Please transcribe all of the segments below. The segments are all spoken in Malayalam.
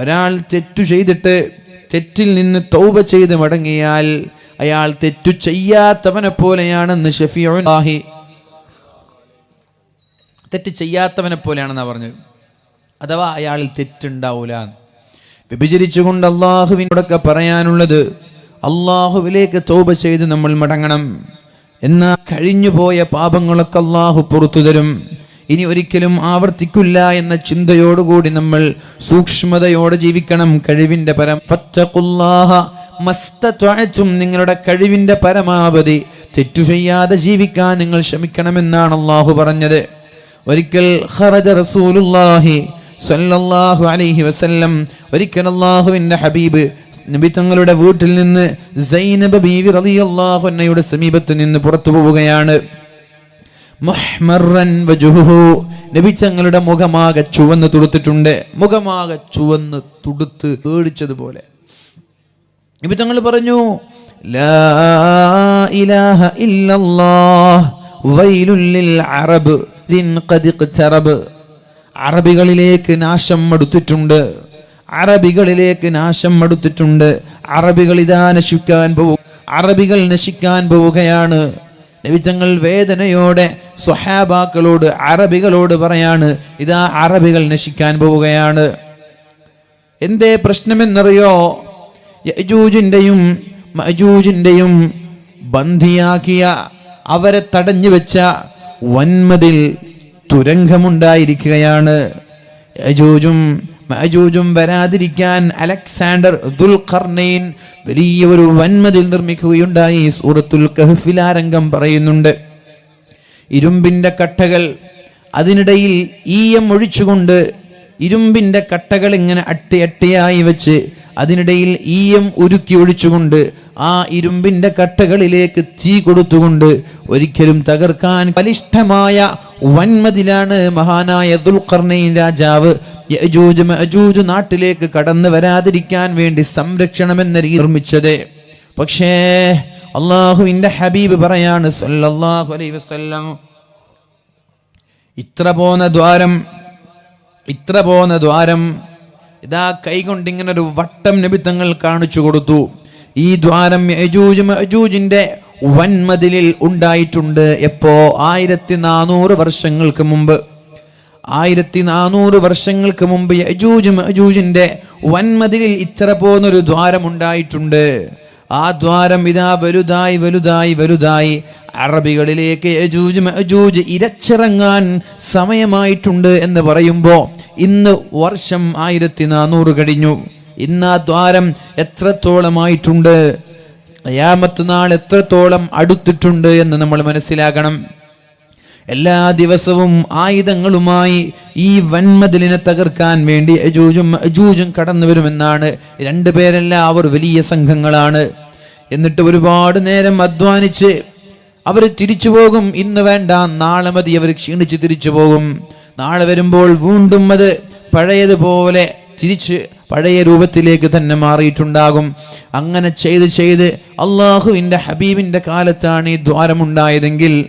ഒരാൾ തെറ്റു ചെയ്തിട്ട് തെറ്റിൽ നിന്ന് തൗബ ചെയ്ത് മടങ്ങിയാൽ അയാൾ തെറ്റു ചെയ്യാത്തവനെ പോലെയാണെന്ന് ഷഫീഉല്ലാഹി തെറ്റ് ചെയ്യാത്തവനെ പോലെയാണെന്നാ പറഞ്ഞത്. അഥവാ അയാളിൽ തെറ്റുണ്ടാവൂല. വിഭജിച്ചുകൊണ്ട് അള്ളാഹുവിനോടൊക്കെ പറയാനുള്ളത് അള്ളാഹുവിലേക്ക് തോപ ചെയ്ത് നമ്മൾ മടങ്ങണം. എന്നാൽ കഴിഞ്ഞുപോയ പാപങ്ങളൊക്കെ അള്ളാഹു പുറത്തു തരും. ഇനി ഒരിക്കലും ആവർത്തിക്കില്ല എന്ന ചിന്തയോടുകൂടി നമ്മൾ സൂക്ഷ്മതയോടെ ജീവിക്കണം കഴിവിന്റെ പരം. ഫത്തഖുല്ലാഹ മസ്തത്വഅതും നിങ്ങളുടെ കഴിവിന്റെ പരമാവധി. തെറ്റു ചെയ്യാതെ ജീവിക്കാൻ നിങ്ങൾ ശ്രമിക്കണമെന്നാണ് അള്ളാഹു പറഞ്ഞത്. ഒരിക്കൽ ഖറജ റസൂലുള്ളാഹി സല്ലല്ലാഹു അലൈഹി വസല്ലം ഒരിക്കൽ അള്ളാഹുവിന്റെ ഹബീബ് നബി തങ്ങളുടെ വീട്ടിൽ നിന്ന് സൈനബ ബീവി റളിയല്ലാഹു അൻഹയുടെ സമീപത്ത് നിന്ന് പുറത്തു പോവുകയാണ്. മുഹ്മറൻ വജുഹു. നബി തങ്ങളുടെ മുഖമാകെ ചുവന്ന് തുടുത്തിട്ടുണ്ട്. മുഖമാകെ ചുവന്ന് തുടുത്ത് പേടിച്ചതുപോലെ. നബി തങ്ങൾ പറഞ്ഞു അറബ് അറബികളിലേക്ക് നാശം അടുത്തിട്ടുണ്ട് അറബികളിലേക്ക് നാശം അടുത്തിട്ടുണ്ട് അറബികൾ ഇതാ നശിക്കാൻ പോകും അറബികൾ നശിക്കാൻ പോവുകയാണ്. നബിത്തങ്ങൾ വേദനയോടെ സ്വഹാബാക്കളോട് അറബികളോട് പറയാണ് ഇതാ അറബികൾ നശിക്കാൻ പോവുകയാണ്. എന്തേ പ്രശ്നമെന്നറിയോ? യജൂജിന്റെയും മജൂജിന്റെയും ബന്ധിയാക്കിയ അവരെ തടഞ്ഞു വെച്ച വന്മതിൽ തുരങ്കമുണ്ടായിരിക്കുകയാണ്. യജൂജും മജൂജും വരാതിരിക്കാൻ അലക്സാണ്ടർ ദുൽഖർണൈൻ വലിയ ഒരു വന്മതിൽ നിർമ്മിക്കുകയുണ്ടായി. സൂറത്തുൽ കഹ്ഫിലാരംഗം പറയുന്നുണ്ട് ഇരുമ്പിന്റെ കട്ടകൾ അതിനിടയിൽ ഈയം ഒഴിച്ചുകൊണ്ട് ഇരുമ്പിന്റെ കട്ടകൾ ഇങ്ങനെ അട്ടി വെച്ച് അതിനിടയിൽ ഈയം ഉരുക്കി ഒഴിച്ചുകൊണ്ട് ആ ഇരുമ്പിന്റെ കട്ടകളിലേക്ക് തീ കൊടുത്തുകൊണ്ട് ഒരിക്കലും തകർക്കാൻ ബലിഷ്ഠമായ വന്മതിലാണ് മഹാനായ ദുൽഖർണയിൻ രാജാവ്. നാട്ടിലേക്ക് കടന്നു വരാതിരിക്കാൻ വേണ്ടി സംരക്ഷണമെന്ന രീതി നിർമ്മിച്ചത്. പക്ഷേ അള്ളാഹുവിന്റെ ഹബീബ് പറയാണ് അലൈഹി വസല്ലം ഇത്ര പോന്ന ദ്വാരം ഇത്ര പോന്ന ദ്വാരം ഇതാ കൈകൊണ്ട് ഇങ്ങനെ വട്ടം നിബിത്തങ്ങൾ കാണിച്ചു കൊടുത്തു. ഈ ദ്വാരം യജൂജ് മഅജൂജിന്റെ വൻമതിലിൽ ഉണ്ടായിട്ടുണ്ട് എപ്പോ? ആയിരത്തി നാനൂറ് വർഷങ്ങൾക്ക് മുമ്പ്. ആയിരത്തി നാനൂറ് വർഷങ്ങൾക്ക് മുമ്പ് യജൂജ് മഅജൂജിന്റെ വൻമതിലിൽ ഇത്ര പോന്നൊരു ദ്വാരം ഉണ്ടായിട്ടുണ്ട്. ആ ദ്വാരം ഇതാ വലുതായി വലുതായി വലുതായി. അറബികളിലേക്ക് യജൂജ് മജൂജ് ഇരച്ചിറങ്ങാൻ സമയമായിട്ടുണ്ട് എന്ന് പറയുമ്പോൾ ഇന്ന് വർഷം ആയിരത്തി നാനൂറ് കഴിഞ്ഞു. ഇന്ന് ആ ദ്വാരം എത്രത്തോളമായിട്ടുണ്ട്? ഖിയാമത്ത് നാൾ എത്രത്തോളം അടുത്തിട്ടുണ്ട് എന്ന് നമ്മൾ മനസ്സിലാക്കണം എല്ലാ ദിവസവും ആയുധങ്ങളുമായി ഈ വൻമതിലിനെ തകർക്കാൻ വേണ്ടി അജൂജും അജൂജും കടന്നു വരുമെന്നാണ്. രണ്ടുപേരല്ല അവർ വലിയ സംഘങ്ങളാണ്. എന്നിട്ട് ഒരുപാട് നേരം അധ്വാനിച്ച് അവർ തിരിച്ചു പോകും. ഇന്ന് വേണ്ട നാളെ മതി അവർ ക്ഷീണിച്ച് തിരിച്ചു പോകും. നാളെ വരുമ്പോൾ വീണ്ടും അത് പഴയതുപോലെ തിരിച്ച് പഴയ രൂപത്തിലേക്ക് തന്നെ മാറിയിട്ടുണ്ടാകും. അങ്ങനെ ചെയ്ത് ചെയ്ത് അള്ളാഹുവിന്റെ ഹബീബിന്റെ കാലത്താണ് ഈ ദ്വാരമുണ്ടായതെങ്കിൽ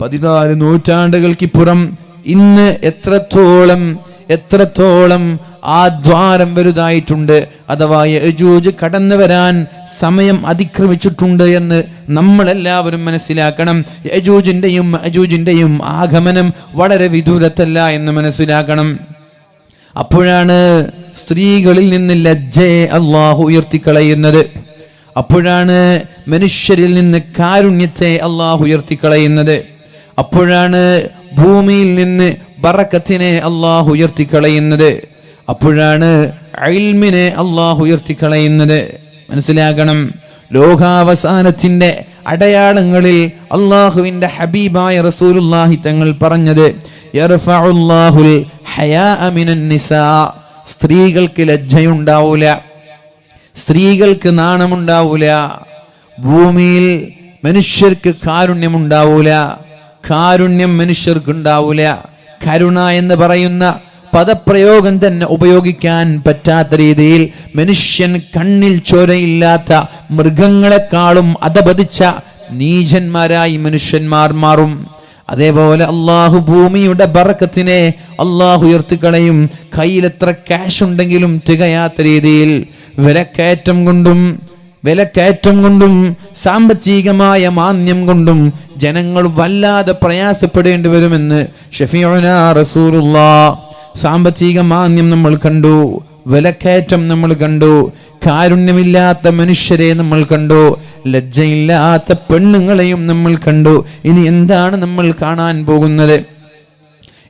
പതിനാല് നൂറ്റാണ്ടുകൾക്കിപ്പുറം ഇന്ന് എത്രത്തോളം എത്രത്തോളം ആ ദ്വാരം വലുതായിട്ടുണ്ട് അഥവാ യജൂജ് കടന്നു വരാൻ സമയം അതിക്രമിച്ചിട്ടുണ്ട് എന്ന് നമ്മളെല്ലാവരും മനസ്സിലാക്കണം. യജൂജിന്റെയും അജൂജിന്റെയും ആഗമനം വളരെ വിദൂരത്തല്ല എന്ന് മനസ്സിലാക്കണം. അപ്പോഴാണ് സ്ത്രീകളിൽ നിന്ന് ലജ്ജയെ അള്ളാഹു ഉയർത്തിക്കളയുന്നത്. അപ്പോഴാണ് മനുഷ്യരിൽ നിന്ന് കാരുണ്യത്തെ അള്ളാഹു ഉയർത്തിക്കളയുന്നത്. അപ്പോഴാണ് ഭൂമിയിൽ നിന്ന് ബറക്കത്തിനെ അള്ളാഹു ഉയർത്തിക്കളയുന്നത്. അപ്പോഴാണ് അയിൽമിനെ അള്ളാഹു ഉയർത്തിക്കളയുന്നത്. മനസ്സിലാക്കണം ലോകാവസാനത്തിന്റെ അടയാളങ്ങളിൽ അള്ളാഹുവിന്റെ ഹബീബായ റസൂലുല്ലാഹി തങ്ങൾ പറഞ്ഞത് യർഫഉല്ലാഹുൽ ഹയാഅ മിനൻ നിസാ സ്ത്രീകൾക്ക് ലജ്ജയുണ്ടാവൂല. സ്ത്രീകൾക്ക് നാണമുണ്ടാവൂല. ഭൂമിയിൽ മനുഷ്യർക്ക് കാരുണ്യമുണ്ടാവൂല. കാരുണ്യം മനുഷ്യർക്ക് ഉണ്ടാവൂല കരുണ എന്ന് പറയുന്ന പദപ്രയോഗം തന്നെ ഉപയോഗിക്കാൻ പറ്റാത്ത രീതിയിൽ മനുഷ്യൻ കണ്ണിൽ ചോരയില്ലാത്ത മൃഗങ്ങളെക്കാളും അധപതിച്ച നീചന്മാരായി മനുഷ്യന്മാർ മാറും. അതേപോലെ അള്ളാഹു ഭൂമിയുടെ ബറക്കത്തിനെ അള്ളാഹു ഉയർത്തിക്കളയും. കയ്യിൽ എത്ര ക്യാഷ് ഉണ്ടെങ്കിലും തികയാത്ത രീതിയിൽ വിലക്കയറ്റം കൊണ്ടും വിലക്കയറ്റം കൊണ്ടും സാമ്പത്തികമായ മാന്യം കൊണ്ടും ജനങ്ങൾ വല്ലാതെ പ്രയാസപ്പെടേണ്ടി വരുമെന്ന് റസൂലുള്ള. സാമ്പത്തിക മാന്യം നമ്മൾ കണ്ടു വിലക്കയറ്റം നമ്മൾ കണ്ടു കാരുണ്യമില്ലാത്ത മനുഷ്യരെ നമ്മൾ കണ്ടു ലജ്ജയില്ലാത്ത പെണ്ണുങ്ങളെയും നമ്മൾ കണ്ടു. ഇനി എന്താണ് നമ്മൾ കാണാൻ പോകുന്നത്?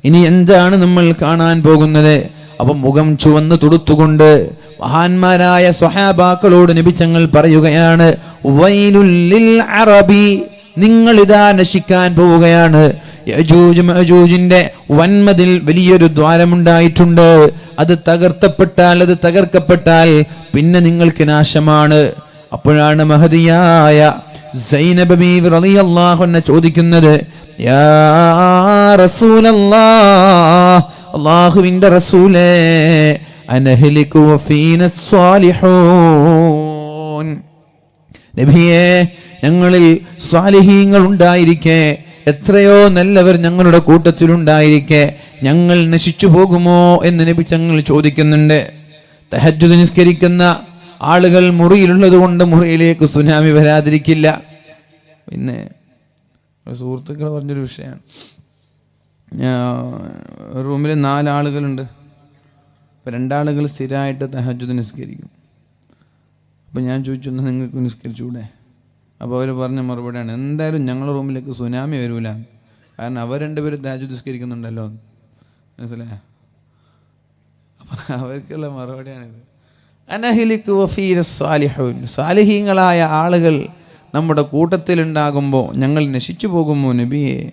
ഇനി എന്താണ് നമ്മൾ കാണാൻ പോകുന്നത്? അപ്പൊ മുഖം ചുവന്ന് തുടുത്തുകൊണ്ട് മഹാന്മാരായ സ്വഹാബാക്കളോട് നിബിച്ചങ്ങൾ പറയുകയാണ് വൈലുല്ലിൽ അറബി നിങ്ങൾ ഇതാ നശിക്കാൻ പോവുകയാണ്. യജൂജ് മഅജൂജിന്റെ വൻമതിൽ വലിയൊരു ദ്വാരമുണ്ടായിട്ടുണ്ട്. അത് തകർത്തപ്പെട്ടാൽ അത് തകർക്കപ്പെട്ടാൽ പിന്നെ നിങ്ങൾക്ക് നാശമാണ്. അപ്പോഴാണ് മഹതിയായ സൈനബ് ബീവി റളിയല്ലാഹു അൻഹ ചോദിക്കുന്നത് യാ റസൂലല്ലാഹ് അല്ലാഹുവിന്റെ റസൂലേ അനഹ്ലികു വഫീന സ്വാലിഹൂൻ. നബിയെ ഞങ്ങളിൽ സ്വാലിഹീങ്ങൾ ഉണ്ടായിരിക്കെ എത്രയോ നല്ലവർ ഞങ്ങളുടെ കൂട്ടത്തിലുണ്ടായിരിക്കെ ഞങ്ങൾ നശിച്ചു പോകുമോ എന്ന് നബി ഞങ്ങൾ ചോദിക്കുന്നുണ്ട്. തഹജ്ജുദ് നിസ്കരിക്കുന്ന ആളുകൾ മുറിയിലുള്ളത് കൊണ്ട് മുറിയിലേക്ക് സുനാമി വരാതിരിക്കില്ല. പിന്നെ സുഹൃത്തുക്കൾ പറഞ്ഞൊരു വിഷയമാണ് റൂമിൽ നാലാളുകളുണ്ട്. അപ്പം രണ്ടാളുകൾ സ്ഥിരമായിട്ട് തഹജ്ജുദ് നിസ്കരിക്കും. അപ്പം ഞാൻ ചോദിച്ചു ഒന്ന് നിങ്ങൾക്ക് നിസ്കരിച്ചുകൂടെ അപ്പോൾ അവർ പറഞ്ഞ മറുപടിയാണ് എന്തായാലും ഞങ്ങളുടെ റൂമിലേക്ക് സുനാമി വരൂല. കാരണം അവർ രണ്ടുപേരും തഹജ്ജുദ് നിസ്കരിക്കുന്നുണ്ടല്ലോ. മനസ്സിലായ? അപ്പം അവർക്കുള്ള മറുപടിയാണിത്. അനഹിലിക്ക് സ്വാലിഹീങ്ങളായ ആളുകൾ നമ്മുടെ കൂട്ടത്തിലുണ്ടാകുമ്പോൾ ഞങ്ങൾ നശിച്ചു പോകുമോ നബിയെ?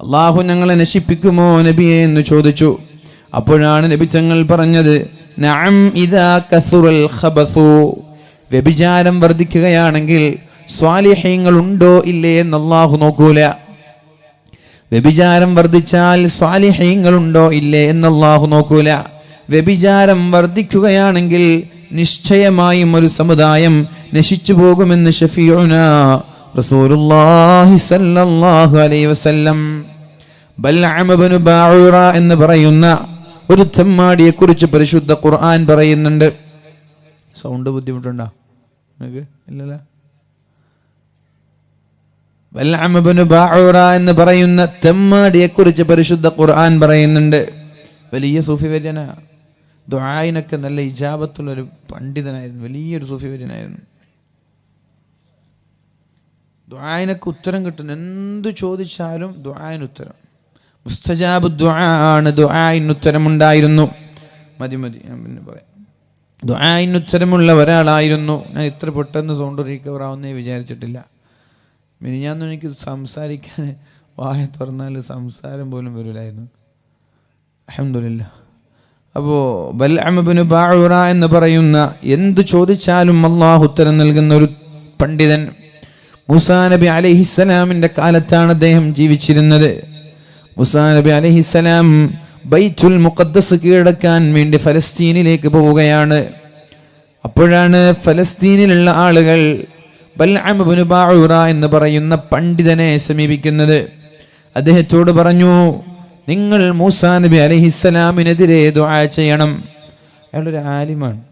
അള്ളാഹു ഞങ്ങളെ നശിപ്പിക്കുമോ നബിയെ എന്ന് ചോദിച്ചു. അപ്പോഴാണ് നബി തങ്ങൾ പറഞ്ഞത് നഅം ഇദാ കസുറൽ ഖബസു. വ്യഭിചാരം വർദ്ധിക്കുകയാണെങ്കിൽ സ്വാലിഹ്യങ്ങൾ ഉണ്ടോ ഇല്ലേ എന്ന് അള്ളാഹു നോക്കൂല. വ്യഭിചാരം വർദ്ധിച്ചാൽ സ്വാലിഹ്യങ്ങൾ ഉണ്ടോ ഇല്ലേ എന്ന് അള്ളാഹു നോക്കൂല. വ്യഭിചാരം വർദ്ധിക്കുകയാണെങ്കിൽ നിശ്ചയമായും ഒരു സമുദായം നശിച്ചു പോകുമെന്ന് ഷഫീഉന റസൂലുള്ളാഹി സല്ലല്ലാഹു അലൈഹി വസല്ലം. എന്ന് പറയുന്ന ഒരു തെമ്മാടിയെ കുറിച്ച് പരിശുദ്ധ ഖുർആൻ പറയുന്നുണ്ട്. സൗണ്ട് ബുദ്ധിമുട്ടുണ്ടോ? നിങ്ങൾക്ക് ഇല്ലല്ലോ? എന്ന് പറയുന്ന തെമ്മാടിയെ കുറിച്ച് പരിശുദ്ധ ഖുർആൻ പറയുന്നുണ്ട്. വലിയ സൂഫി വര്യന ദുആയിനൊക്കെ നല്ല ഇജാബത്തുള്ളൊരു പണ്ഡിതനായിരുന്നു വലിയൊരു സുഫിവര്യനായിരുന്നു ദ്വായനക്ക് ഉത്തരം കിട്ടും എന്തു ചോദിച്ചാലും ദുആയിന് ഉത്തരം. മുസ്തജാബ് ദ്വാണ് ആണ് ദുആയിന് ഉത്തരമുണ്ടായിരുന്നു. മതി മതി ഞാൻ പിന്നെ പറയാം. ദുആയിന് ഉത്തരമുള്ള ഒരാളായിരുന്നു. ഞാൻ ഇത്ര പെട്ടെന്ന് സൗണ്ട് റീക്കവർ ആവുന്നേ വിചാരിച്ചിട്ടില്ല. മിനിഞ്ഞാന്ന് എനിക്ക് സംസാരിക്കാൻ വായ തുറന്നാൽ സംസാരം പോലും വരില്ലായിരുന്നു. അഹമ്മദില്ല അപ്പോൾ ബൽഅമബിന് ബാഴുറ എന്ന് പറയുന്ന എന്ത് ചോദിച്ചാലും അള്ളാഹു ഉത്തരം നൽകുന്ന ഒരു പണ്ഡിതൻ മുസാ നബി അലഹിസ്സലാമിന്റെ കാലത്താണ് അദ്ദേഹം ജീവിച്ചിരുന്നത്. മുസാ നബി അലഹിസ്സലാം ബൈത്തുൽ മുഖദ്ദസ് കീഴടക്കാൻ വേണ്ടി ഫലസ്തീനിലേക്ക് പോവുകയാണ്. അപ്പോഴാണ് ഫലസ്തീനിലുള്ള ആളുകൾ ബൽഅമബിന് ബാഴുറ എന്ന് പറയുന്ന പണ്ഡിതനെ സമീപിക്കുന്നത്. അദ്ദേഹത്തോട് പറഞ്ഞു നിങ്ങൾ മൂസാ നബി അലഹിസ്സലാമിനെതിരെ ദുആ ചെയ്യണം. അയാളൊരു ആലിമാണ്.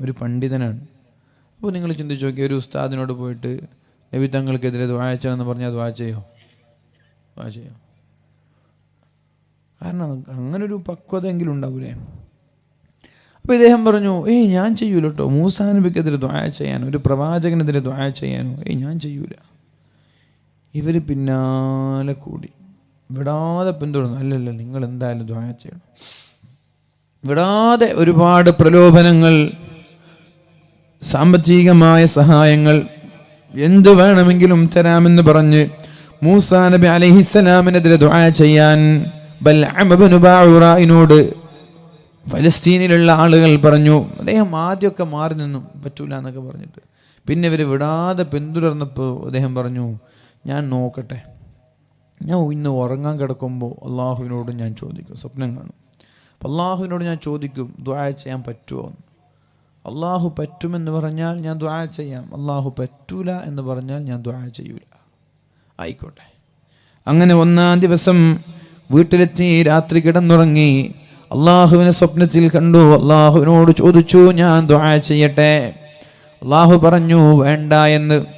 ഒരു പണ്ഡിതനാണ്. അപ്പോൾ നിങ്ങൾ ചിന്തിച്ചു നോക്കി ഒരു ഉസ്താദിനോട് പോയിട്ട് നബി തങ്ങൾക്കെതിരെ ദുആ ചെയ്യണമെന്ന് പറഞ്ഞാൽ ദുആ ചെയ്യോ? ദുആ ചെയ്യോ? കാരണം അങ്ങനൊരു ഒരു പക്വതയെങ്കിലും ഉണ്ടാവൂലേ? അപ്പോൾ ഇദ്ദേഹം പറഞ്ഞു ഏയ് ഞാൻ ചെയ്യൂല കേട്ടോ മൂസാ നബിക്കെതിരെ ദുആ ചെയ്യാനോ ഒരു പ്രവാചകനെതിരെ ദുആ ചെയ്യാനോ ഏയ് ഞാൻ ചെയ്യൂല. ഇവർ പിന്നാലെ കൂടി. വിടാതെ പിന്തുടർന്നു. അല്ലല്ല നിങ്ങൾ എന്തായാലും ദ്വായ ചെയ്യണം. വിടാതെ ഒരുപാട് പ്രലോഭനങ്ങൾ സാമ്പത്തികമായ സഹായങ്ങൾ എന്തു വേണമെങ്കിലും തരാമെന്ന് പറഞ്ഞ് മൂസാ നബി അലഹിസ്സലാമിനെതിരെ ദ്വാ ചെയ്യാൻ ബൽഅമബിനുബാഉറായിനോട് ഫലസ്തീനിലുള്ള ആളുകൾ പറഞ്ഞു അദ്ദേഹം ആദ്യമൊക്കെ മാറി നിന്നു പറ്റൂല എന്നൊക്കെ പറഞ്ഞിട്ട്. പിന്നെ ഇവർ വിടാതെ പിന്തുടർന്നപ്പോൾ അദ്ദേഹം പറഞ്ഞു ഞാൻ നോക്കട്ടെ. ഞാൻ ഇന്ന് ഉറങ്ങാൻ കിടക്കുമ്പോൾ അള്ളാഹുവിനോട് ഞാൻ ചോദിക്കും സ്വപ്നം കാണും. അപ്പം അള്ളാഹുവിനോട് ഞാൻ ചോദിക്കും ദ്വായ ചെയ്യാൻ പറ്റുമോ? അള്ളാഹു പറ്റുമെന്ന് പറഞ്ഞാൽ ഞാൻ ദ്വായ ചെയ്യാം. അള്ളാഹു പറ്റൂല എന്ന് പറഞ്ഞാൽ ഞാൻ ദ്വായ ചെയ്യൂല. ആയിക്കോട്ടെ. അങ്ങനെ ഒന്നാം ദിവസം വീട്ടിലെത്തി രാത്രി കിടന്നുറങ്ങി അള്ളാഹുവിനെ സ്വപ്നത്തിൽ കണ്ടു. അള്ളാഹുവിനോട് ചോദിച്ചു ഞാൻ ദ്വായ ചെയ്യട്ടെ? അള്ളാഹു പറഞ്ഞു വേണ്ട എന്ന്.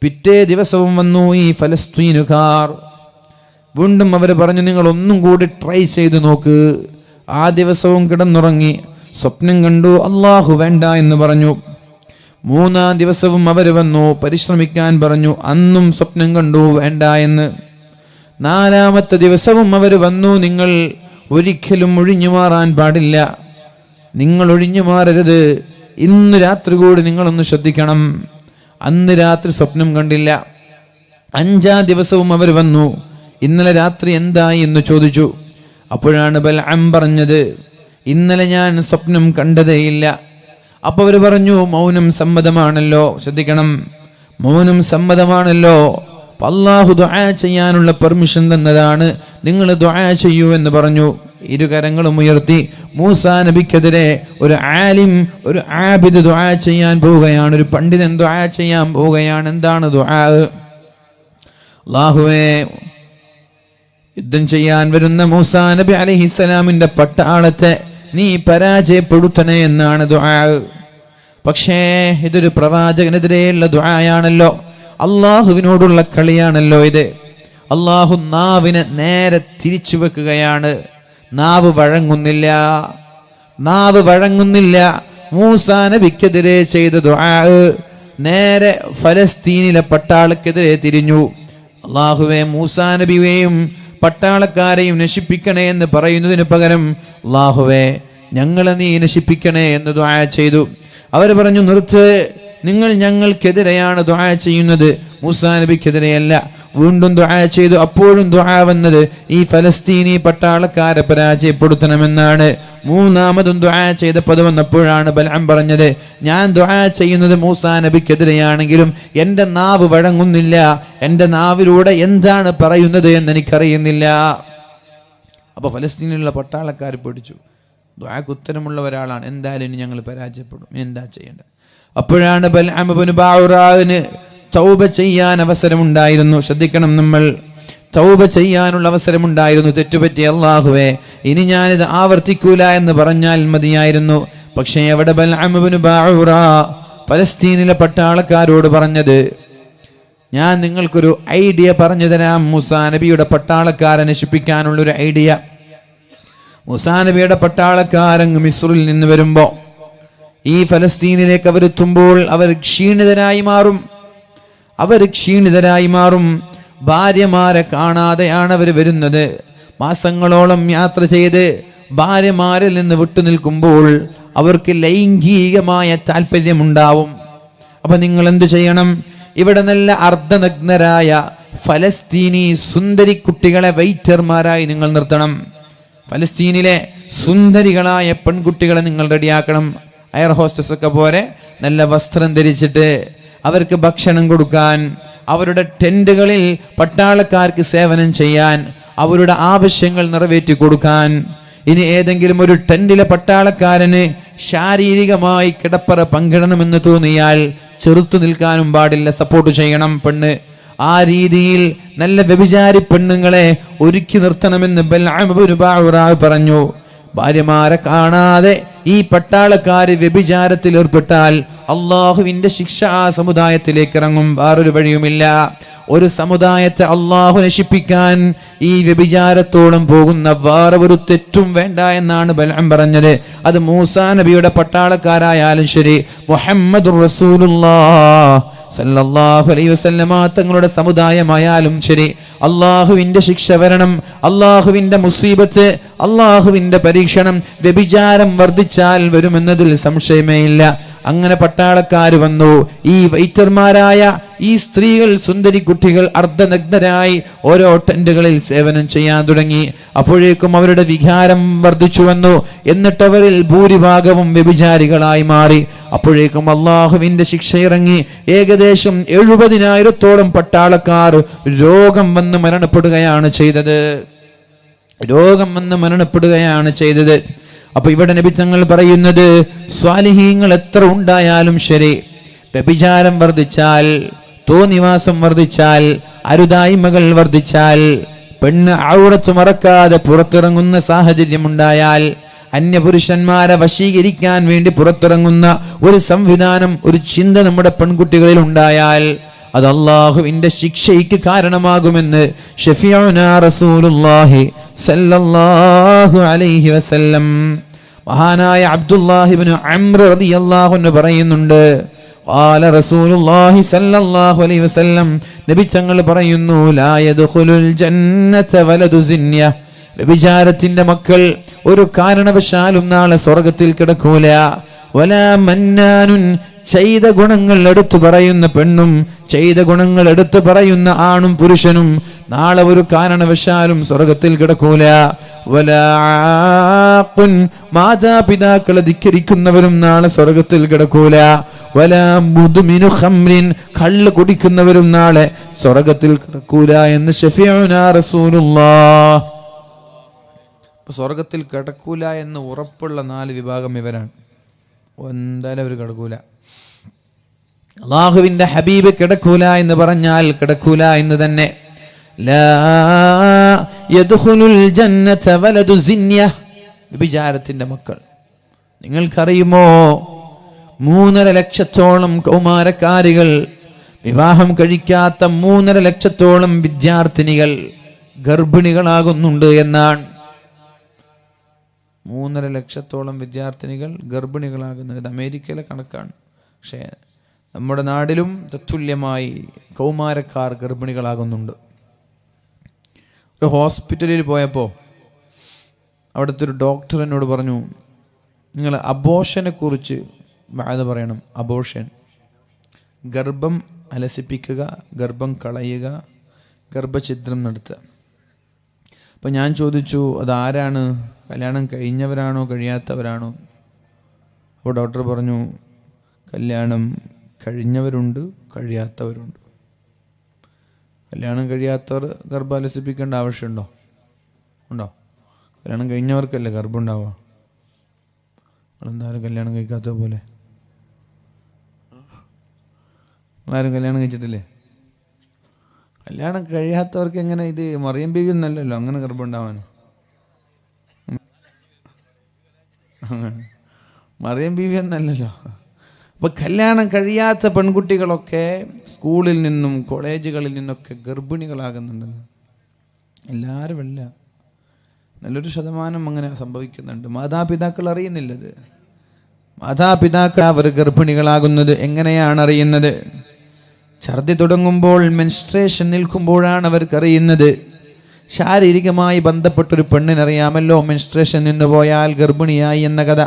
പിറ്റേ ദിവസവും വന്നു ഈ ഫലസ്തീനുകാർ. വീണ്ടും അവർ പറഞ്ഞു നിങ്ങൾ ഒന്നും കൂടി ട്രൈ ചെയ്ത് നോക്ക്. ആ ദിവസവും കിടന്നുറങ്ങി. സ്വപ്നം കണ്ടു. അള്ളാഹു വേണ്ട എന്ന് പറഞ്ഞു. മൂന്നാം ദിവസവും അവർ വന്നു. പരിശ്രമിക്കാൻ പറഞ്ഞു. അന്നും സ്വപ്നം കണ്ടു. വേണ്ട എന്ന്. നാലാമത്തെ ദിവസവും അവർ വന്നു. നിങ്ങൾ ഒരിക്കലും ഒഴിഞ്ഞു മാറാൻ പാടില്ല. നിങ്ങൾ ഒഴിഞ്ഞു മാറരുത്. ഇന്ന് രാത്രി കൂടി നിങ്ങളൊന്ന് ശ്രദ്ധിക്കണം. അന്ന് രാത്രി സ്വപ്നം കണ്ടില്ല. അഞ്ചാം ദിവസവും അവർ വന്നു. ഇന്നലെ രാത്രി എന്തായി എന്ന് ചോദിച്ചു. അപ്പോഴാണ് ബൽഅം പറഞ്ഞത് ഇന്നലെ ഞാൻ സ്വപ്നം കണ്ടതേയില്ല. അപ്പോൾ അവർ പറഞ്ഞു മൗനം സമ്മതമാണല്ലോ ശ്രദ്ധിക്കണം. മൗനം സമ്മതമാണല്ലോ. അള്ളാഹു ദുആ ചെയ്യാനുള്ള പെർമിഷൻ തന്നതാണ്. നിങ്ങൾ ദുആ ചെയ്യൂ എന്ന് പറഞ്ഞു. ഇരുകരങ്ങളും ഉയർത്തി മൂസാ നബിക്കെതിരെ ഒരു ആലിം ഒരു ആബിദ് ദുആ ചെയ്യാൻ പോവുകയാണ് ഒരു പണ്ഡിതൻ ദുആ ചെയ്യാൻ പോവുകയാണ്. എന്താണ് ദുആ? അള്ളാഹുവേ യുദ്ധം ചെയ്യാൻ വരുന്ന മൂസാ നബി അലഹിസ്സലാമിന്റെ പട്ടാളത്തെ നീ പരാജയപ്പെടുത്തണേ എന്നാണ് ദുആ. പക്ഷേ ഇതൊരു പ്രവാചകനെതിരെയുള്ള ദുആയാണല്ലോ. അള്ളാഹുവിനോടുള്ള കളിയാണല്ലോ ഇത്. അള്ളാഹു നാവിനെ നേരെ തിരിച്ചു വെക്കുകയാണ് നാവ് വഴങ്ങുന്നില്ല. നാവ് വഴങ്ങുന്നില്ല. മൂസാ നബിക്കെതിരെ ചെയ്ത ദുആ. നേരെ ഫലസ്തീനിലെ പട്ടാളക്കെതിരെ തിരിഞ്ഞു. അള്ളാഹുവെ മൂസാ നബിയെയും പട്ടാളക്കാരെയും നശിപ്പിക്കണേ എന്ന് പറയുന്നതിന് പകരം അള്ളാഹുവെ ഞങ്ങളെ നീ നശിപ്പിക്കണേ എന്ന് ദുആ ചെയ്തു. അവർ പറഞ്ഞു നിർത്ത്. നിങ്ങൾ ഞങ്ങൾക്കെതിരെയാണ് ദ്വാ ചെയ്യുന്നത്. മൂസാ നബിക്കെതിരെയല്ല. വീണ്ടും ദ്വാ ചെയ്തു. അപ്പോഴും ദ്വാ വന്നത് ഈ ഫലസ്തീനി പട്ടാളക്കാരെ പരാജയപ്പെടുത്തണമെന്നാണ്. മൂന്നാമതും ദ്വാ ചെയ്തപ്പോൾ വന്നപ്പോഴാണ് ബലം പറഞ്ഞത്. ഞാൻ ദ്വാ ചെയ്യുന്നത് മൂസാ നബിക്കെതിരെയാണെങ്കിലും എന്റെ നാവ് വഴങ്ങുന്നില്ല. എന്റെ നാവിലൂടെ എന്താണ് പറയുന്നത് എന്ന് എനിക്കറിയുന്നില്ല. അപ്പോൾ ഫലസ്തീനിലുള്ള പട്ടാളക്കാർ പേടിച്ചു. ദ്വാക്ക് ഉത്തരമുള്ള ഒരാളാണ്. എന്തായാലും ഇനി ഞങ്ങൾ പരാജയപ്പെടും. എന്താ ചെയ്യേണ്ടത്? അപ്പോഴാണ് ബൽഅമബിന് ബാവുറാവിന് തൗബ ചെയ്യാൻ അവസരമുണ്ടായിരുന്നു. ശ്രദ്ധിക്കണം നമ്മൾ. തൗബ ചെയ്യാനുള്ള അവസരമുണ്ടായിരുന്നു. തെറ്റുപറ്റി അള്ളാഹുവേ ഇനി ഞാനിത് ആവർത്തിക്കൂല എന്ന് പറഞ്ഞാൽ മതിയായിരുന്നു. പക്ഷേ അവിടെ ബൽഅമബിന് ബാവുറ പലസ്തീനിലെ പട്ടാളക്കാരോട് പറഞ്ഞത് ഞാൻ നിങ്ങൾക്കൊരു ഐഡിയ പറഞ്ഞു തരാം. മുസാ നബിയുടെ പട്ടാളക്കാരെ നശിപ്പിക്കാനുള്ളൊരു ഐഡിയ. മുസാ നബിയുടെ പട്ടാളക്കാരങ്ങ് മിസ്രിൽ നിന്ന് വരുമ്പോ ഈ ഫലസ്തീനിലേക്ക് അവരെത്തുമ്പോൾ അവർ ക്ഷീണിതരായി മാറും. അവർ ക്ഷീണിതരായി മാറും. ഭാര്യമാരെ കാണാതെയാണ് അവർ വരുന്നത്. മാസങ്ങളോളം യാത്ര ചെയ്ത് ഭാര്യമാരിൽ നിന്ന് വിട്ടു നിൽക്കുമ്പോൾ അവർക്ക് ലൈംഗികമായ താല്പര്യമുണ്ടാവും അപ്പൊ നിങ്ങൾ എന്തു ചെയ്യണം? ഇവിടെ നല്ല അർദ്ധനഗ്നരായ ഫലസ്തീനി സുന്ദരി കുട്ടികളെ വെയിറ്റർമാരായി നിങ്ങൾ നിർത്തണം. ഫലസ്തീനിലെ സുന്ദരികളായ പെൺകുട്ടികളെ നിങ്ങൾ റെഡിയാക്കണം. എയർ ഹോസ്റ്റസ് ഒക്കെ പോലെ നല്ല വസ്ത്രം ധരിച്ചിട്ട് അവർക്ക് ഭക്ഷണം കൊടുക്കാൻ അവരുടെ ടെന്റുകളിൽ പട്ടാളക്കാർക്ക് സേവനം ചെയ്യാൻ അവരുടെ ആവശ്യങ്ങൾ നിറവേറ്റി കൊടുക്കാൻ. ഇനി ഏതെങ്കിലും ഒരു ടെന്റിലെ പട്ടാളക്കാരന് ശാരീരികമായി കിടപ്പറ പങ്കിടണമെന്ന് തോന്നിയാൽ ചെറുത്തു നിൽക്കാനും പാടില്ല സപ്പോർട്ട് ചെയ്യണം പെണ്ണ്. ആ രീതിയിൽ നല്ല വ്യഭിചാരി പെണ്ണുങ്ങളെ ഒരുക്കി നിർത്തണമെന്ന് പറഞ്ഞു. ഭാര്യമാരെ കാണാതെ ഈ പട്ടാളക്കാര് വ്യഭിചാരത്തിൽ ഏർപ്പെട്ടാൽ അള്ളാഹുവിന്റെ ശിക്ഷ ആ സമുദായത്തിലേക്ക് ഇറങ്ങും. വേറൊരു വഴിയുമില്ല. ഒരു സമുദായത്തെ അള്ളാഹു നശിപ്പിക്കാൻ ഈ വ്യഭിചാരത്തോളം പോകുന്ന വേറെ ഒരു തെറ്റും വേണ്ട എന്നാണ് ബലം പറഞ്ഞത്. അത് മൂസാ നബിയുടെ പട്ടാളക്കാരായാലും ശരി. മുഹമ്മദ് സല്ലല്ലാഹു അലൈഹി വസല്ലമ തങ്ങളുടെ സമുദായമായാലും ശരി അള്ളാഹുവിന്റെ ശിക്ഷ വരണം അള്ളാഹുവിന്റെ മുസീബത്ത് അള്ളാഹുവിന്റെ പരീക്ഷണം വ്യഭിചാരം വർദ്ധിച്ചാൽ വരുമെന്നതിൽ സംശയമേ ഇല്ല. അങ്ങനെ പട്ടാളക്കാർ വന്നു. ഈ വൈറ്റർമാരായ ഈ സ്ത്രീകൾ സുന്ദരി കുട്ടികൾ അർദ്ധനഗ്നരായി ഓരോ ടെന്റുകളിൽ സേവനം ചെയ്യാൻ തുടങ്ങി. അപ്പോഴേക്കും അവരുടെ വികാരം വർദ്ധിച്ചു വന്നു. എന്നിട്ടവരിൽ ഭൂരിഭാഗവും വ്യഭിചാരികളായി മാറി. അപ്പോഴേക്കും അള്ളാഹുവിന്റെ ശിക്ഷ ഇറങ്ങി ഏകദേശം എഴുപതിനായിരത്തോളം പട്ടാളക്കാർ രോഗം വന്ന് മരണപ്പെടുകയാണ് ചെയ്തത്. രോഗം വന്ന് മരണപ്പെടുകയാണ് ചെയ്തത്. അപ്പൊ ഇവിടെ നബി തങ്ങൾ പറയുന്നത് സ്വാലിഹീങ്ങൾ എത്ര ഉണ്ടായാലും ശരി വ്യഭിചാരം വർദ്ധിച്ചാൽ തോന്നിവാസം വർദ്ധിച്ചാൽ അരുതായ്മകൾ വർദ്ധിച്ചാൽ പെണ്ണ് ഔറത്ത് മറക്കാതെ പുറത്തിറങ്ങുന്ന സാഹചര്യമുണ്ടായാൽ അന്യപുരുഷന്മാരെ വശീകരിക്കാൻ വേണ്ടി പുറത്തിറങ്ങുന്ന ഒരു സംവിധാനം ഒരു ചിന്ത നമ്മുടെ പെൺകുട്ടികളിൽ ഉണ്ടായാൽ അത് അള്ളാഹുവിന്റെ ശിക്ഷയ്ക്ക് കാരണമാകുമെന്ന് ഷഫിയുന റസൂലുള്ളാഹി സല്ലല്ലാഹു അലൈഹി വസല്ലം മഹാനായ അബ്ദുല്ലാഹിബ്നു അംർ റളിയല്ലാഹു അൻഹു പറയുന്നുണ്ട് قال رسول الله صلى الله عليه وسلم നബി തങ്ങൾ പറയുന്നു ലാ യദ്ഖുലുൽ ജന്നത വലദു സിന്യ വ്യഭിചാരത്തിന്റെ മക്കൾ ഒരു കാരണവശാലും നാളെ സ്വർഗത്തിൽ കിടക്കൂല. വല മന്നാനുൻ ചെയ്ത ഗുണങ്ങൾ എടുത്തു പറയുന്ന പെണ്ണും ചെയ്ത ഗുണങ്ങൾ എടുത്തു പറയുന്ന ആണും പുരുഷനും നാളെ ഒരു കാരണവശാലും സ്വർഗത്തിൽ കിടക്കൂല. വലാപ്പുൻ മാതാപിതാക്കളെ ധിക്കരിക്കുന്നവരും നാളെ സ്വർഗത്തിൽ കിടക്കൂല. വല മുതുമിനു ഹംറിൻ കള്ള് കുടിക്കുന്നവരും നാളെ സ്വർഗത്തിൽ കിടക്കൂല എന്ന് ഷഫിയുനാ റസൂലുള്ളാഹ്. ഇപ്പൊ സ്വർഗത്തിൽ കിടക്കൂല എന്ന് ഉറപ്പുള്ള നാല് വിഭാഗം ഇവരാണ്. എന്തായാലും അവർ കിടക്കൂല. അള്ളാഹുവിന്റെ ഹബീബ് കിടക്കൂല എന്ന് പറഞ്ഞാൽ കിടക്കൂല എന്ന് തന്നെ. വിചാരത്തിന്റെ മക്കൾ. നിങ്ങൾക്കറിയുമോ? മൂന്നര ലക്ഷത്തോളം കൗമാരക്കാരികൾ വിവാഹം കഴിക്കാത്ത മൂന്നര ലക്ഷത്തോളം വിദ്യാർത്ഥിനികൾ ഗർഭിണികളാകുന്നുണ്ട് എന്നാണ്. മൂന്നര ലക്ഷത്തോളം വിദ്യാർത്ഥിനികൾ ഗർഭിണികളാകുന്നത് ഇത് അമേരിക്കയിലെ കണക്കാണ്. പക്ഷേ നമ്മുടെ നാടിലും തത്തുല്യമായി കൗമാരക്കാർ ഗർഭിണികളാകുന്നുണ്ട്. ഒരു ഹോസ്പിറ്റലിൽ പോയപ്പോൾ അവിടുത്തെ ഒരു ഡോക്ടർ എന്നോട് പറഞ്ഞു നിങ്ങൾ അബോഷനെ കുറിച്ച് അത് പറയണം അബോഷൻ. ഗർഭം അലസിപ്പിക്കുക ഗർഭം കളയുക ഗർഭഛിദ്രം നടത്തുക. അപ്പം ഞാൻ ചോദിച്ചു അതാരാണ്? കല്യാണം കഴിഞ്ഞവരാണോ? കഴിയാത്തവരാണോ? അപ്പോൾ ഡോക്ടർ പറഞ്ഞു കല്യാണം കഴിഞ്ഞവരുണ്ട് കഴിയാത്തവരുണ്ട്. കല്യാണം കഴിയാത്തവർ ഗർഭം അലസിപ്പിക്കേണ്ട ആവശ്യമുണ്ടോ? ഉണ്ടോ? കല്യാണം കഴിഞ്ഞവർക്കല്ലേ ഗർഭം ഉണ്ടാവുക നിങ്ങളെന്തായാലും കല്യാണം കഴിക്കാത്ത പോലെ. നിങ്ങളാരും കല്യാണം കഴിച്ചിട്ടില്ലേ? കല്യാണം കഴിയാത്തവർക്ക് എങ്ങനെ ഇത് മറിയം ബീവി ഒന്നല്ലല്ലോ? അങ്ങനെ ഗർഭം ഉണ്ടാവാൻ മറിയം ബീവി എന്നല്ലല്ലോ അപ്പൊ കല്യാണം കഴിയാത്ത പെൺകുട്ടികളൊക്കെ സ്കൂളിൽ നിന്നും കോളേജുകളിൽ നിന്നൊക്കെ ഗർഭിണികളാകുന്നുണ്ടെന്ന്. എല്ലാവരും അല്ല. നല്ലൊരു ശതമാനം അങ്ങനെ സംഭവിക്കുന്നുണ്ട്. മാതാപിതാക്കൾ അറിയുന്നില്ലത്. മാതാപിതാക്കൾ അവർ ഗർഭിണികളാകുന്നത് എങ്ങനെയാണ് അറിയുന്നത്? ഛർദി തുടങ്ങുമ്പോൾ മെൻസ്ട്രേഷൻ നിൽക്കുമ്പോഴാണ് അവർക്കറിയുന്നത്. ശാരീരികമായി ബന്ധപ്പെട്ടൊരു പെണ്ണിനറിയാമല്ലോ മെൻസ്ട്രേഷൻ നിന്ന് പോയാൽ ഗർഭിണിയായി എന്ന കഥ.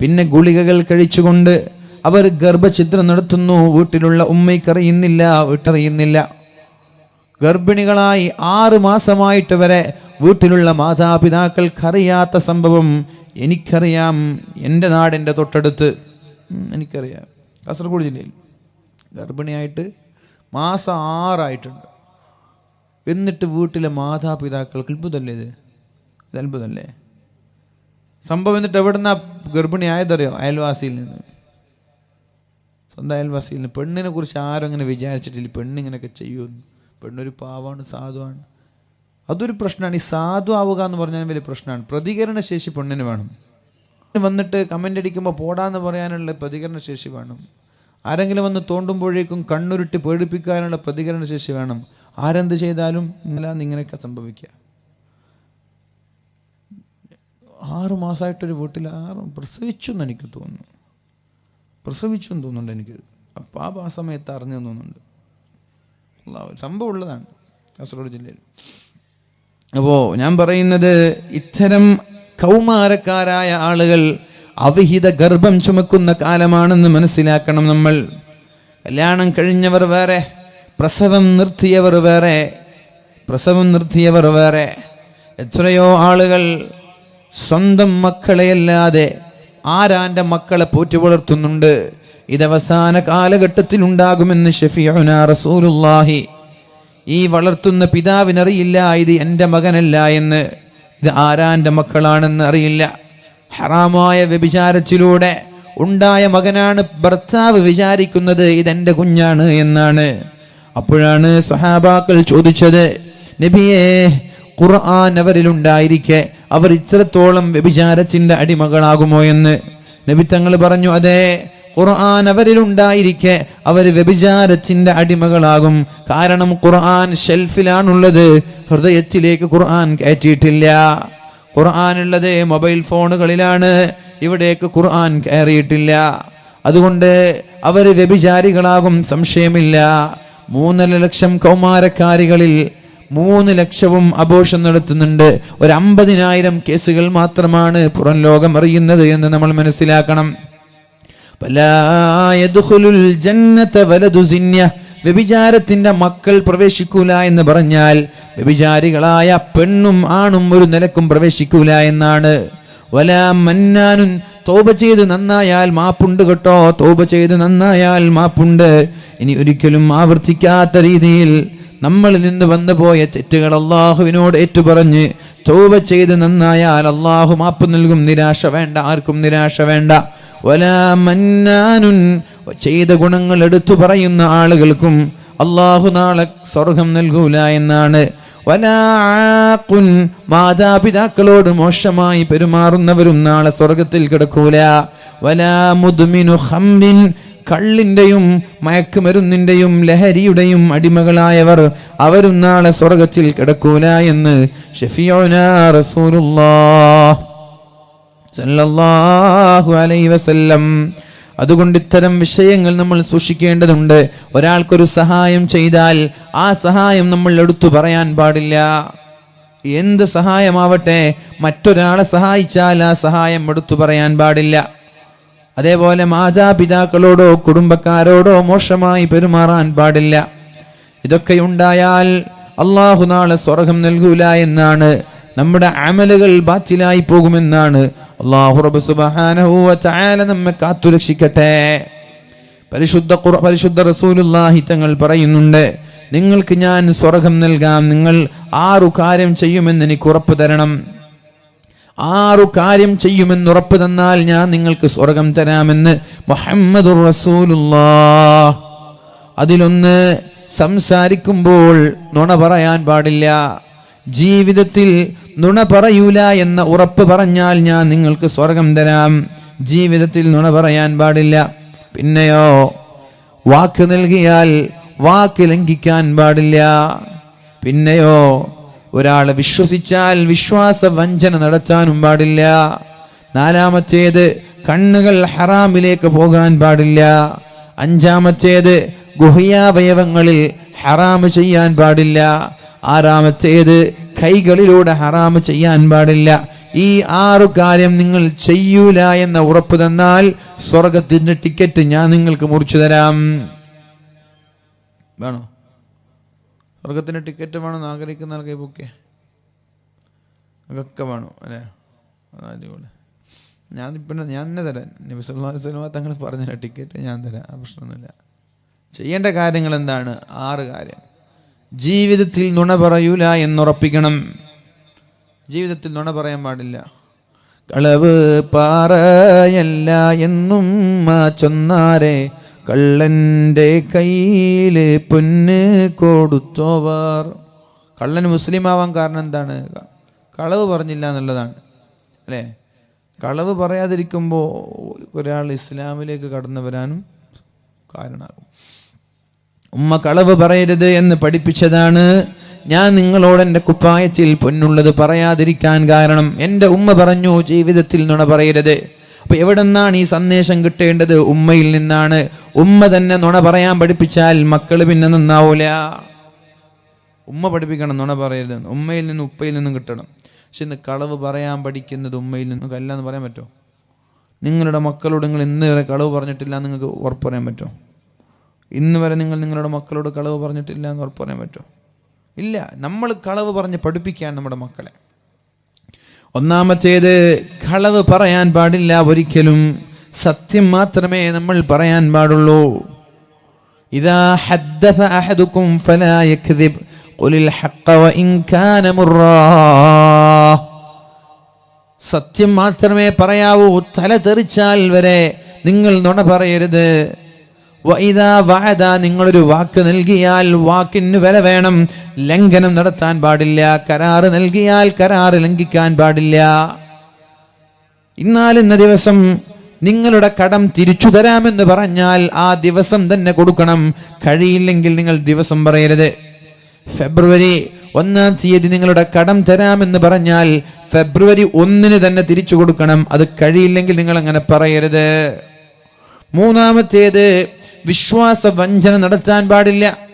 പിന്നെ ഗുളികകൾ കഴിച്ചുകൊണ്ട് അവർ ഗർഭഛിദ്രം നടത്തുന്നു വീട്ടിലുള്ള ഉമ്മയ്ക്കറിയുന്നില്ല വീട്ടറിയുന്നില്ല. ഗർഭിണികളായി ആറ് മാസമായിട്ട് വരെ വീട്ടിലുള്ള മാതാപിതാക്കൾക്കറിയാത്ത സംഭവം എനിക്കറിയാം. എന്റെ നാടിന്റെ തൊട്ടടുത്ത്. എനിക്കറിയാം. കാസർഗോഡ് ജില്ലയിൽ. ഗർഭിണിയായിട്ട് മാസം ആറായിട്ടുണ്ട്. എന്നിട്ട് വീട്ടിലെ മാതാപിതാക്കൾക്ക് അത്ഭുതമല്ലേ ഇത്? ഇത് അത്ഭുതമല്ലേ? സംഭവം എന്നിട്ട് എവിടുന്ന ഗർഭിണിയായതറിയോ അയൽവാസിയിൽ നിന്ന്. സ്വന്തം അയൽവാസിയിൽ നിന്ന്. പെണ്ണിനെ കുറിച്ച് ആരും അങ്ങനെ വിചാരിച്ചിട്ടില്ല പെണ്ണിങ്ങനെയൊക്കെ ചെയ്യുമെന്ന്. പെണ്ണൊരു പാവാണ് സാധുവാണ്. അതൊരു പ്രശ്നമാണ്. ഈ സാധു ആവുക എന്ന് പറഞ്ഞാൽ വലിയ പ്രശ്നമാണ്. പ്രതികരണ ശേഷി പെണ്ണിന് വേണം. വന്നിട്ട് കമന്റ് അടിക്കുമ്പോൾ പോടാന്ന് പറയാനുള്ള പ്രതികരണ ശേഷി വേണം. ആരെങ്കിലും വന്ന് തോണ്ടുമ്പോഴേക്കും കണ്ണുരുട്ടി പേടിപ്പിക്കാനുള്ള പ്രതികരണ ശേഷി വേണം. ആരെന്ത് ചെയ്താലും ഇന്നലാന്ന് ഇങ്ങനെയൊക്കെ സംഭവിക്കുക. ആറു മാസമായിട്ടൊരു വീട്ടിൽ ആറ് പ്രസവിച്ചു എന്ന് എനിക്ക് തോന്നുന്നു. പ്രസവിച്ചു എന്ന് തോന്നുന്നുണ്ട് എനിക്ക്. അപ്പം ആ ആ സമയത്ത് അറിഞ്ഞു തോന്നുന്നുണ്ട്. സംഭവം ഉള്ളതാണ് കാസർഗോഡ് ജില്ലയിൽ. അപ്പോൾ ഞാൻ പറയുന്നത് ഇത്തരം കൗമാരക്കാരായ ആളുകൾ അവിഹിത ഗർഭം ചുമക്കുന്ന കാലമാണെന്ന് മനസ്സിലാക്കണം നമ്മൾ. കല്യാണം കഴിഞ്ഞവർ വേറെ പ്രസവം നിർത്തിയവർ വേറെ പ്രസവം നിർത്തിയവർ വേറെ. എത്രയോ ആളുകൾ സ്വന്തം മക്കളെയല്ലാതെ ആരാന്റെ മക്കളെ പോറ്റി വളർത്തുന്നുണ്ട്? ഇതവസാന ഉണ്ടാകുമെന്ന് ഷഫിയുന റസൂലുള്ളാഹി. ഈ വളർത്തുന്ന പിതാവിനറിയില്ല ഇത് എന്റെ മകനല്ല എന്ന്. ഇത് ആരാന്റെ മക്കളാണെന്ന് അറിയില്ല. ഹറാമായ വ്യഭിചാരത്തിലൂടെ ഉണ്ടായ മകനാണ് ഭർത്താവ് വിചാരിക്കുന്നത് ഇതെന്റെ കുഞ്ഞാണ് എന്നാണ്. അപ്പോഴാണ് സഹാബാക്കൾ ചോദിച്ചത് നബിയെ ഖുർആൻ അവരിലുണ്ടായിരിക്കെ അവർ ഇത്രത്തോളം വ്യഭിചാരത്തിന്റെ അടിമകളാകുമോ എന്ന്? നബി തങ്ങൾ പറഞ്ഞു അതെ ഖുർആൻ അവരിലുണ്ടായിരിക്കെ അവർ വ്യഭിചാരത്തിന്റെ അടിമകളാകും. കാരണം ഖുർആൻ ഷെൽഫിലാണുള്ളത് ഹൃദയത്തിലേക്ക് ഖുർആൻ കയറ്റിയിട്ടില്ല. ഖുർആൻ ഉള്ളത് മൊബൈൽ ഫോണുകളിലാണ്. ഇവിടേക്ക് ഖുർആൻ കയറിയിട്ടില്ല. അതുകൊണ്ട് അവർ വ്യഭിചാരികളാകും സംശയമില്ല. മൂന്നര ലക്ഷം കൗമാരക്കാരികളിൽ മൂന്ന് ലക്ഷവും അപോഷം നടത്തുന്നുണ്ട്. ഒരു അമ്പതിനായിരം കേസുകൾ മാത്രമാണ് പുറം ലോകം അറിയുന്നത് എന്ന് നമ്മൾ മനസ്സിലാക്കണം. വ്യഭിചാരത്തിന്റെ മക്കൾ പ്രവേശിക്കൂല എന്ന് പറഞ്ഞാൽ വ്യഭിചാരികളായ പെണ്ണും ആണും ഒരു നിലക്കും പ്രവേശിക്കൂല എന്നാണ്. വല മന്നാനും തോപ ചെയ്ത് നന്നായാൽ മാപ്പുണ്ട് കേട്ടോ തോപ ചെയ്ത് നന്നായാൽ മാപ്പുണ്ട്. ഇനി ഒരിക്കലും ആവർത്തിക്കാത്ത രീതിയിൽ നമ്മളിൽ നിന്ന് വന്നു പോയ തെറ്റുകൾ അള്ളാഹുവിനോട് ഏറ്റുപറഞ്ഞ് തോപ ചെയ്ത് നന്നായാൽ അള്ളാഹു മാപ്പ് നൽകും നിരാശ വേണ്ട ആർക്കും നിരാശ വേണ്ട. വലാ മന്നാനുൻ. ചെയ്ത ഗുണങ്ങൾ എടുത്തു പറയുന്ന ആളുകൾക്കും അള്ളാഹു നാളെ സ്വർഗം നൽകൂല എന്നാണ്. വലാ ആഖുൻ. മാതാപിതാക്കളോട് മോശമായി പെരുമാറുന്നവരും നാളെ സ്വർഗത്തിൽ കിടക്കൂല. വലാ മുദ്മിനു ഖംറിൻ കള്ളിന്റെയും മയക്കുമരുന്നിന്റെയും ലഹരിയുടെയും അടിമകളായവർ അവരും നാളെ സ്വർഗത്തിൽ കിടക്കൂല എന്ന് ഷെഫിയോന റസൂലുള്ളാഹ്. സല്ലല്ലാഹു അലൈഹി വസല്ലം. അതുകൊണ്ട് ഇത്തരം വിഷയങ്ങൾ നമ്മൾ സൂക്ഷിക്കേണ്ടതുണ്ട്. ഒരാൾക്കൊരു സഹായം ചെയ്താൽ ആ സഹായം നമ്മൾ എടുത്തു പറയാൻ പാടില്ല. എന്ത് സഹായമാവട്ടെ മറ്റൊരാളെ സഹായിച്ചാൽ ആ സഹായം എടുത്തു പറയാൻ പാടില്ല. അതേപോലെ മാതാപിതാക്കളോടോ കുടുംബക്കാരോടോ മോശമായി പെരുമാറാൻ പാടില്ല. ഇതൊക്കെ ഉണ്ടായാൽ അള്ളാഹു നാളെ സ്വർഗം നൽകൂല എന്നാണ് നമ്മുടെ അമലുകൾ ബാത്തിലായി പോകുമെന്നാണ് അള്ളാഹു റബ്ബ് സുബ്ഹാനഹു വ തആല നമ്മെ പരിശുദ്ധ പരിശുദ്ധ റസൂലുള്ളാഹി തങ്ങൾ പറയുന്നുണ്ട് നിങ്ങൾക്ക് ഞാൻ സ്വർഗം നൽകാം നിങ്ങൾ ആറു കാര്യം ചെയ്യുമെന്ന് എനിക്ക് ഉറപ്പ് തരണം. ആറു കാര്യം ചെയ്യുമെന്ന് ഉറപ്പ് തന്നാൽ ഞാൻ നിങ്ങൾക്ക് സ്വർഗം തരാമെന്ന് റസൂലുള്ളാഹ്. അതിലൊന്ന് സംസാരിക്കുമ്പോൾ നുണ പറയാൻ പാടില്ല. ജീവിതത്തിൽ നുണ പറയൂല എന്ന ഉറപ്പ് പറഞ്ഞാൽ ഞാൻ നിങ്ങൾക്ക് സ്വർഗം തരാം. ജീവിതത്തിൽ നുണ പറയാൻ പാടില്ല. പിന്നെയോ വാക്ക് നൽകിയാൽ വാക്ക് ലംഘിക്കാൻ പാടില്ല. പിന്നെയോ ഒരാൾ വിശ്വസിച്ചാൽ വിശ്വാസ വഞ്ചന നടത്താനും പാടില്ല. നാലാമത്തേത് കണ്ണുകൾ ഹറാമിലേക്ക് പോകാൻ പാടില്ല. അഞ്ചാമത്തേത് ഗുഹ്യാവയവങ്ങളിൽ ഹറാമ് ചെയ്യാൻ പാടില്ല. ആറാമത്തേത് കൈകളിലൂടെ ഹറാമ് ചെയ്യാൻ പാടില്ല. ഈ ആറു കാര്യം നിങ്ങൾ ചെയ്യൂല എന്ന ഉറപ്പ് തന്നാൽ സ്വർഗത്തിന്റെ ടിക്കറ്റ് ഞാൻ നിങ്ങൾക്ക് മുറിച്ചു തരാം. വേണോ? സ്വർഗത്തിന്റെ ടിക്കറ്റ് വേണമെന്ന് ആഗ്രഹിക്കുന്ന ആൾക്കാർ ബുക്ക് അതൊക്കെ വേണം? അല്ലേ? അടിപൊളി. ഞാൻ ഇപ്പം ഞാൻ തന്നെ തരാം. നബി വസല്ലം തങ്ങൾ പറഞ്ഞ ടിക്കറ്റ് ഞാൻ തരാം. പ്രശ്നമൊന്നുമില്ല. ചെയ്യേണ്ട കാര്യങ്ങൾ എന്താണ്? ആറ് കാര്യം. ജീവിതത്തിൽ നുണ പറയൂല എന്നുറപ്പിക്കണം. ജീവിതത്തിൽ നുണ പറയാൻ പാടില്ല. കളവ് പാറയല്ല എന്നും ആ ചൊന്നാരെ കള്ളന്റെ കയ്യിൽ പൊന്ന് കൊടുത്തോവർ. കള്ളൻ മുസ്ലിം ആവാൻ കാരണം എന്താണ്? കളവ് പറഞ്ഞില്ല എന്നുള്ളതാണ്. അല്ലേ? കളവ് പറയാതിരിക്കുമ്പോൾ ഒരാൾ ഇസ്ലാമിലേക്ക് കടന്നു വരാനും കാരണമാകും ഉമ്മ കളവ് പറയരുത് എന്ന് പഠിപ്പിച്ചതാണ്. ഞാൻ നിങ്ങളോട് എന്റെ കുപ്പായത്തിൽ പൊന്നുള്ളത് പറയാതിരിക്കാൻ കാരണം എന്റെ ഉമ്മ പറഞ്ഞു ജീവിതത്തിൽ നുണ പറയരുത്. അപ്പോൾ എവിടെ നിന്നാണ് ഈ സന്ദേശം കിട്ടേണ്ടത്? ഉമ്മയിൽ നിന്നാണ്. ഉമ്മ തന്നെ നുണ പറയാൻ പഠിപ്പിച്ചാൽ മക്കൾ പിന്നെ നന്നാവൂല. ഉമ്മ പഠിപ്പിക്കണം നുണ പറയരുത്. ഉമ്മയിൽ നിന്ന് ഉപ്പയിൽ നിന്നും കിട്ടണം. പക്ഷെ ഇന്ന് കളവ് പറയാൻ പഠിക്കുന്നത് ഉമ്മയിൽ നിന്നും അല്ല എന്ന് പറയാൻ പറ്റുമോ? നിങ്ങളുടെ മക്കളോട് നിങ്ങൾ ഇന്ന് വരെ കളവ് പറഞ്ഞിട്ടില്ല നിങ്ങൾക്ക് ഉറപ്പ് പറയാൻ പറ്റുമോ? ഇന്ന് വരെ നിങ്ങൾ നിങ്ങളുടെ മക്കളോട് കളവ് പറഞ്ഞിട്ടില്ല എന്ന് ഉറപ്പ് പറയാൻ പറ്റുമോ? ഇല്ല. നമ്മൾ കളവ് പറഞ്ഞ് പഠിപ്പിക്കുകയാണ് നമ്മുടെ മക്കളെ. ഒന്നാമത്തേത് കളവ് പറയാൻ പാടില്ല ഒരിക്കലും. സത്യം മാത്രമേ നമ്മൾ പറയാൻ പാടുള്ളൂ. ഇതാ ഹദ്ദഫ അഹദുക്കും ഫലാ ഖുലിൽ കാന സത്യം മാത്രമേ പറയാവൂ. തല തെറിച്ചാൽ വരെ നിങ്ങൾ നുണ പറയരുത്. വഅദ നിങ്ങളൊരു വാക്ക് നൽകിയാൽ വാക്കിന് വില വേണം. ലംഘനം നടത്താൻ പാടില്ല കരാറ് നൽകിയാൽ കരാറ് ലംഘിക്കാൻ പാടില്ല. ഇന്നാലിന്ന ഇന്ന ദിവസം നിങ്ങളുടെ കടം തിരിച്ചു തരാമെന്ന് പറഞ്ഞാൽ ആ ദിവസം തന്നെ കൊടുക്കണം. കഴിയില്ലെങ്കിൽ നിങ്ങൾ ദിവസം പറയരുത്. ഫെബ്രുവരി ഒന്നാം തീയതി നിങ്ങളുടെ കടം തരാമെന്ന് പറഞ്ഞാൽ ഫെബ്രുവരി ഒന്നിന് തന്നെ തിരിച്ചു കൊടുക്കണം. അത് കഴിയില്ലെങ്കിൽ നിങ്ങൾ അങ്ങനെ പറയരുത്. മൂന്നാമത്തേത് വിശ്വാസ വഞ്ചന നടത്താൻ പാടില്ല.